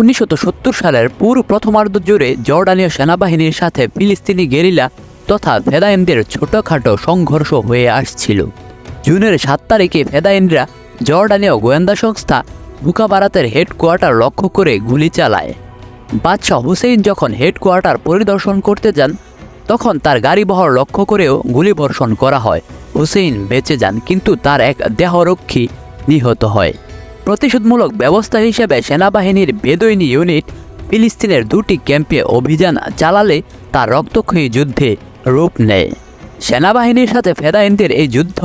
উনিশশো সত্তর সালের পুরো প্রথমার্ধ জুড়ে জর্ডানীয় সেনাবাহিনীর সাথে ফিলিস্তিনি গেরিলা তথা ফেদাইনদের ছোটখাটো সংঘর্ষ হয়ে আসছিল। জুনের সাত তারিখে ফেদাইনরা জর্ডানীয় গোয়েন্দা সংস্থা বুকাবারাতের হেডকোয়ার্টার লক্ষ্য করে গুলি চালায়। বাদশাহ হুসেইন যখন হেডকোয়ার্টার পরিদর্শন করতে যান, তখন তার গাড়িবহর লক্ষ্য করেও গুলিবর্ষণ করা হয়। হুসেইন বেঁচে যান, কিন্তু তার এক দেহরক্ষী নিহত হয়। প্রতিশোধমূলক ব্যবস্থা হিসেবে সেনাবাহিনীর বেদৈনি ইউনিট ফিলিস্তিনের দুটি ক্যাম্পে অভিযান চালালে তা রক্তক্ষয়ী যুদ্ধে রূপ নেয়। সেনাবাহিনীর সাথে ফেদাইনদের এই যুদ্ধ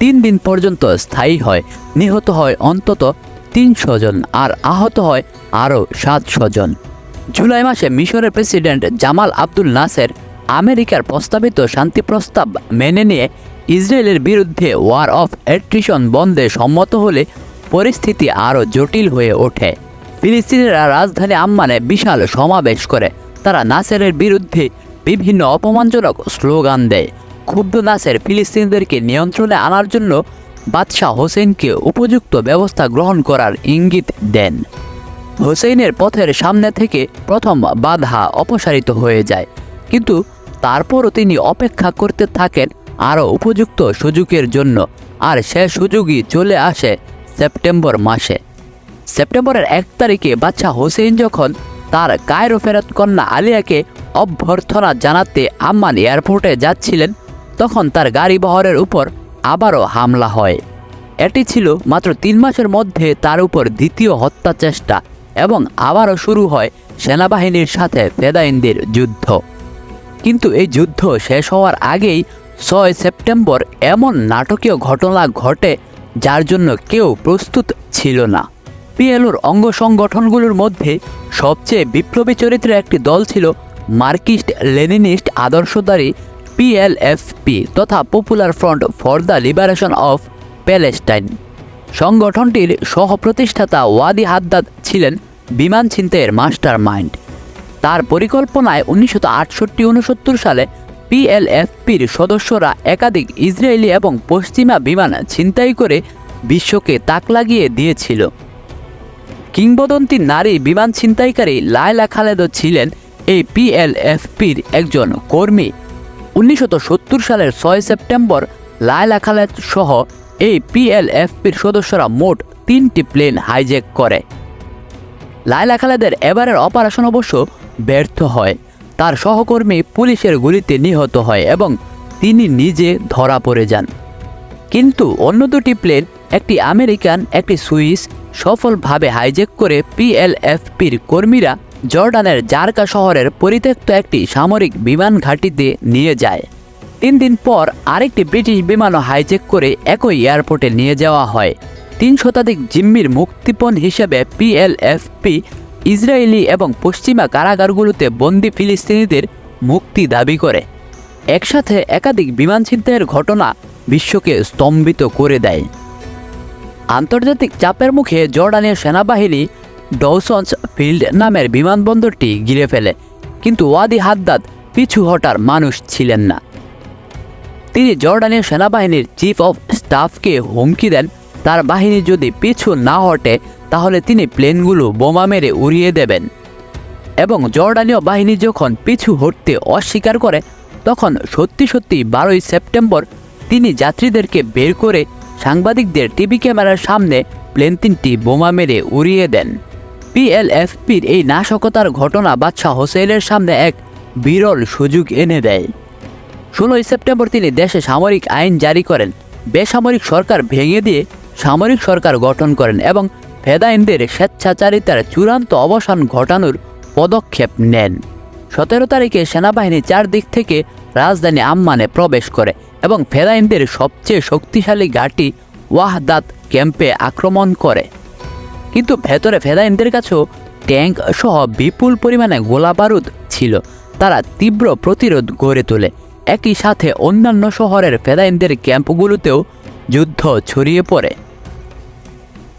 তিন দিন পর্যন্ত স্থায়ী হয়। নিহত হয় অন্তত তিনশো জন আর আহত হয় আরও সাতশো জন। জুলাই মাসে মিশরের প্রেসিডেন্ট জামাল আব্দুল নাসের আমেরিকার প্রস্তাবিত শান্তি প্রস্তাব মেনে নিয়ে ইসরায়েলের বিরুদ্ধে ওয়ার অফ অ্যাট্রিশন বন্ধে সম্মত হলে পরিস্থিতি আরও জটিল হয়ে ওঠে। ফিলিস্তিনিরা রাজধানী আম্মানে বিশাল সমাবেশ করে। তারা নাসেরের বিরুদ্ধে বিভিন্ন অপমানজনক স্লোগান দেয়। ক্ষুব্ধ নাসের ফিলিস্তিনিদেরকে নিয়ন্ত্রণে আনার জন্য বাদশাহ হোসেনকে উপযুক্ত ব্যবস্থা গ্রহণ করার ইঙ্গিত দেন। হোসেনের পথের সামনে থেকে প্রথম বাধা অপসারিত হয়ে যায়। কিন্তু তারপরও তিনি অপেক্ষা করতে থাকেন আরও উপযুক্ত সুযোগের জন্য। আর সে সুযোগই চলে আসে সেপ্টেম্বর মাসে। সেপ্টেম্বরের এক তারিখে বাচ্চা হোসেইন যখন তার কায়রো ফেরত কন্যা আলিয়াকে অভ্যর্থনা জানাতে আম্মান এয়ারপোর্টে যাচ্ছিলেন, তখন তার গাড়ি বহরের উপর আবারও হামলা হয়। এটি ছিল মাত্র তিন মাসের মধ্যে তার উপর দ্বিতীয় হত্যা চেষ্টা এবং আবারও শুরু হয় সেনাবাহিনীর সাথে ফেদাইনদের যুদ্ধ। কিন্তু এই যুদ্ধ শেষ হওয়ার আগেই ছয় সেপ্টেম্বর এমন নাটকীয় ঘটনা ঘটে যার জন্য কেউ প্রস্তুত ছিল না। পিএলওর অঙ্গ সংগঠনগুলোর মধ্যে সবচেয়ে বিপ্লবী চরিত্রের একটি দল ছিল মার্কিস্ট লেনিনিস্ট আদর্শধারী পিএলএফপি তথা popular front for the liberation of Palestine. সংগঠনটির সহ-প্রতিষ্ঠাতা ওয়াদি হাদ্দাদ ছিলেন বিমান ছিনতাইয়ের মাস্টার মাইন্ড তার পরিকল্পনায় উনিশশো আটষট্টি উনসত্তর সালে পিএলএফপির সদস্যরা একাধিক ইসরায়েলি এবং পশ্চিমা বিমান ছিনতাই করে বিশ্বকে তাক লাগিয়ে দিয়েছিল। কিংবদন্তি নারী বিমান ছিনতাইকারী লায়লা খালেদও ছিলেন এই পিএলএফপির একজন কর্মী। উনিশশো সত্তর সালের ছয় সেপ্টেম্বর লায়লা খালেদ সহ এই পিএলএফপির সদস্যরা মোট তিনটি প্লেন হাইজ্যাক করে। লায়লা খালেদের এবারের অপারেশন অবশ্য ব্যর্থ হয়। তার সহকর্মী পুলিশের গুলিতে নিহত হয় এবং তিনি নিজে ধরা পড়ে যান। কিন্তু অন্য দুটি প্লেন, একটি আমেরিকান, একটি সুইস, সফলভাবে হাইজ্যাক করে পিএলএফপির কর্মীরা জর্ডানের জারকা শহরের পরিত্যক্ত একটি সামরিক বিমান ঘাঁটিতে নিয়ে যায়। তিন দিন পর আরেকটি ব্রিটিশ বিমানও হাইজ্যাক করে একই এয়ারপোর্টে নিয়ে যাওয়া হয়। তিন শতাধিক জিম্মির মুক্তিপণ হিসেবে পিএলএফপি ইসরায়েলি এবং পশ্চিমা কারাগারগুলোতে বন্দি ফিলিস্তিনিদের মুক্তি দাবি করে। একসাথে একাধিক বিমান ছিনতাইয়ের ঘটনা বিশ্বকে স্তম্ভিত করে দেয়। আন্তর্জাতিক চাপের মুখে জর্ডানের সেনাবাহিনী ডৌসন্স ফিল্ড নামের বিমানবন্দরটি ঘিরে ফেলে, কিন্তু ওয়াদি হাদ্দাদ পিছু হটার মানুষ ছিলেন না। তিনি জর্ডানের সেনাবাহিনীর চিফ অফ স্টাফকে হুমকি দেন তার বাহিনী যদি পিছু না হটে, তাহলে তিনি প্লেনগুলো বোমা মেরে উড়িয়ে দেবেন। এবং জর্ডানীয় বাহিনী যখন পিছু হটতে অস্বীকার করে, তখন সত্যি সত্যি বারোই সেপ্টেম্বর তিনি যাত্রীদেরকে বের করে সাংবাদিকদের টিভি ক্যামেরার সামনে প্লেন তিনটি বোমা মেরে উড়িয়ে দেন। পিএলএফপির এই নাশকতার ঘটনা বাদশাহ হোসেনের সামনে এক বিরল সুযোগ এনে দেয়। ষোলোই সেপ্টেম্বর তিনি দেশে সামরিক আইন জারি করেন। বেসামরিক সরকার ভেঙে দিয়ে সামরিক সরকার গঠন করেন এবং ফেদাইনদের স্বেচ্ছাচারিতার চূড়ান্ত অবসান ঘটানোর পদক্ষেপ নেন। সতেরো তারিখে সেনাবাহিনী চারদিক থেকে রাজধানী আম্মানে প্রবেশ করে এবং ফেদাইনদের সবচেয়ে শক্তিশালী ঘাঁটি ওয়াহদাত ক্যাম্পে আক্রমণ করে। কিন্তু ভেতরে ফেদাইনদের কাছেও ট্যাঙ্ক সহ বিপুল পরিমাণে গোলা বারুদ ছিল। তারা তীব্র প্রতিরোধ গড়ে তোলে। একই সাথে অন্যান্য শহরের ফেদাইনদের ক্যাম্পগুলোতেও যুদ্ধ ছড়িয়ে পড়ে।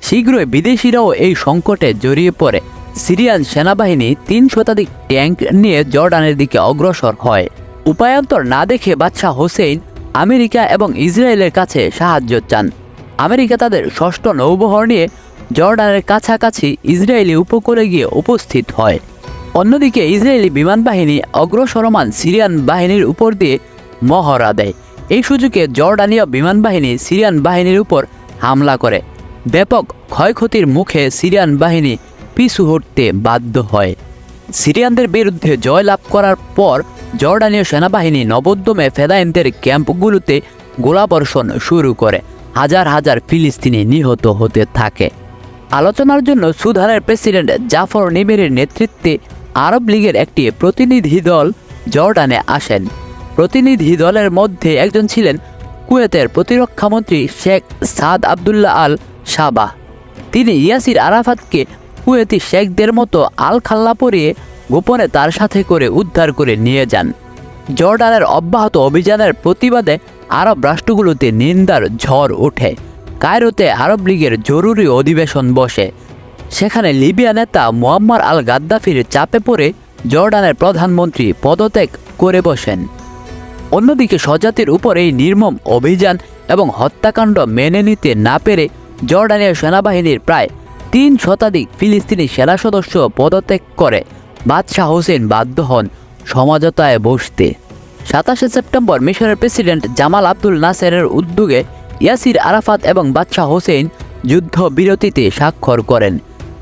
শীঘ্রই বিদেশিরাও এই সংকটে জড়িয়ে পড়ে। সিরিয়ান সেনাবাহিনী তিন শতাধিক ট্যাঙ্ক নিয়ে জর্ডানের দিকে অগ্রসর হয়। উপায়ান্তর না দেখে বাদশাহ হোসেইন আমেরিকা এবং ইসরায়েলের কাছে সাহায্য চান। আমেরিকা তাদের ষষ্ঠ নৌবহর নিয়ে জর্ডানের কাছাকাছি ইসরায়েলি উপকূলে গিয়ে উপস্থিত হয়। অন্যদিকে ইসরায়েলি বিমান বাহিনী অগ্রসরমান সিরিয়ান বাহিনীর উপর দিয়ে মহড়া দেয়। এই সুযোগে জর্ডানীয় বিমান বাহিনী সিরিয়ান বাহিনীর উপর হামলা করে। ব্যাপক ক্ষয়ক্ষতির মুখে সিরিয়ান বাহিনী পিছু হটতে বাধ্য হয়। সিরিয়ানদের বিরুদ্ধে জয়লাভ করার পর জর্ডানীয় সেনাবাহিনী নবোদ্যমে ফেদাইনদের ক্যাম্পগুলোতে গোলাবর্ষণ শুরু করে। হাজার হাজার ফিলিস্তিনি নিহত হতে থাকে। আলোচনার জন্য সুদানের প্রেসিডেন্ট জাফর নিমেরের নেতৃত্বে আরব লীগের একটি প্রতিনিধি দল জর্ডানে আসেন। প্রতিনিধি দলের মধ্যে একজন ছিলেন কুয়েতের প্রতিরক্ষামন্ত্রী Sheikh Saad Abdullah Al Sabah. তিনি ইয়াসির আরাফাতকে কুয়েতি শেখদের মতো আল খাল্লা পরিয়ে গোপনে তার সাথে করে উদ্ধার করে নিয়ে যান। জর্ডানের অব্যাহত অভিযানের প্রতিবাদে আরব রাষ্ট্রগুলোতে নিন্দার ঝড় ওঠে। কায়রোতে আরব লীগের জরুরি অধিবেশন বসে। সেখানে লিবিয়া নেতা মোয়াম্মার আল গাদ্দাফির চাপে পড়ে জর্ডানের প্রধানমন্ত্রী পদত্যাগ করে বসেন। অন্যদিকে স্বজাতির উপর এই নির্মম অভিযান এবং হত্যাকাণ্ড মেনে নিতে না পেরে জর্ডানীয় সেনাবাহিনীর প্রায় তিন শতাধিক ফিলিস্তিনি সেনা সদস্য পদত্যাগ করে। বাদশাহ হোসেন বাধ্য হন সমাজতায় বসতে। সাতাশে সেপ্টেম্বর মিশরের প্রেসিডেন্ট জামাল আব্দুল নাসেরের উদ্যোগে ইয়াসির আরাফাত এবং বাদশাহ হোসেন যুদ্ধবিরতিতে স্বাক্ষর করেন।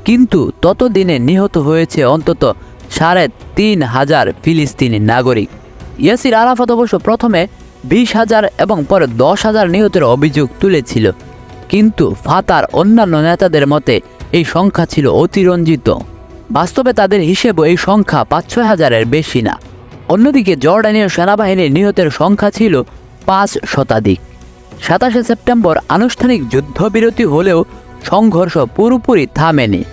কিন্তু ততদিনে নিহত হয়েছে অন্তত সাড়ে তিন হাজার ফিলিস্তিনি নাগরিক। ইয়াসির আরাফাত অবশ্য প্রথমে বিশ হাজার এবং পরে দশ হাজার নিহতের অভিযোগ তুলেছিল। কিন্তু ফাতার অন্যান্য নেতাদের মতে এই সংখ্যা ছিল অতিরঞ্জিত। বাস্তবে তাদের হিসেবে এই সংখ্যা পাঁচ ছয় হাজারের বেশি না। অন্যদিকে জর্ডানীয় সেনাবাহিনীর নিহতের সংখ্যা ছিল পাঁচ শতাধিক। সাতাশে সেপ্টেম্বর আনুষ্ঠানিক যুদ্ধবিরতি হলেও সংঘর্ষ পুরোপুরি থামেনি।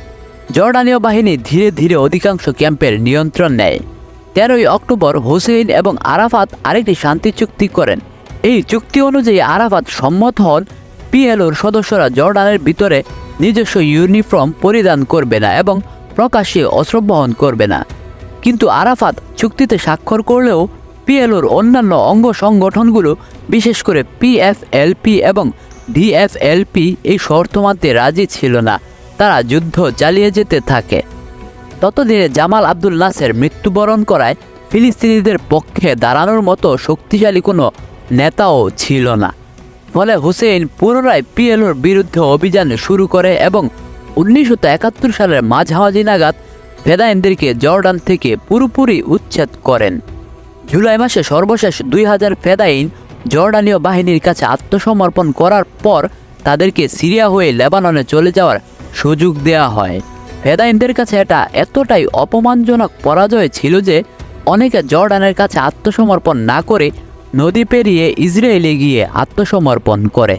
জর্ডানীয় বাহিনী ধীরে ধীরে অধিকাংশ ক্যাম্পের নিয়ন্ত্রণ নেয়। তেরোই অক্টোবর হোসেইন এবং আরাফাত আরেকটি শান্তি চুক্তি করেন। এই চুক্তি অনুযায়ী আরাফাত সম্মত হন, পিএলওর সদস্যরা জর্ডানের ভিতরে নিজস্ব ইউনিফর্ম পরিধান করবে না এবং প্রকাশ্যে অস্ত্র বহন করবে না। কিন্তু আরাফাত চুক্তিতে স্বাক্ষর করলেও পিএলওর অন্যান্য অঙ্গ সংগঠনগুলো, বিশেষ করে পিএফএলপি এবং ডিএফএলপি, এই শর্ত মানতে রাজি ছিল না। তারা যুদ্ধ চালিয়ে যেতে থাকে। ততদিনে জামাল আব্দুল নাসের মৃত্যুবরণ করায় ফিলিস্তিনিদের পক্ষে দাঁড়ানোর মতো শক্তিশালী কোনো নেতাও ছিল না। ফলে হুসেইন পুনরায় পিএলওর বিরুদ্ধে অভিযান শুরু করে এবং উনিশশো একাত্তর সালের মাঝামাঝি নাগাদ ফেদাইনদেরকে জর্ডান থেকে পুরোপুরি উচ্ছেদ করেন। জুলাই মাসে সর্বশেষ দুই হাজার ফেদাইন জর্ডানীয় বাহিনীর কাছে আত্মসমর্পণ করার পর তাদেরকে সিরিয়া হয়ে লেবাননে চলে যাওয়ার সুযোগ দেওয়া হয়। ফেদাইনদের কাছে এটা এতটাই অপমানজনক পরাজয় ছিল যে অনেকে জর্ডানের কাছে আত্মসমর্পণ না করে নদী পেরিয়ে ইসরায়েলে গিয়ে আত্মসমর্পণ করে।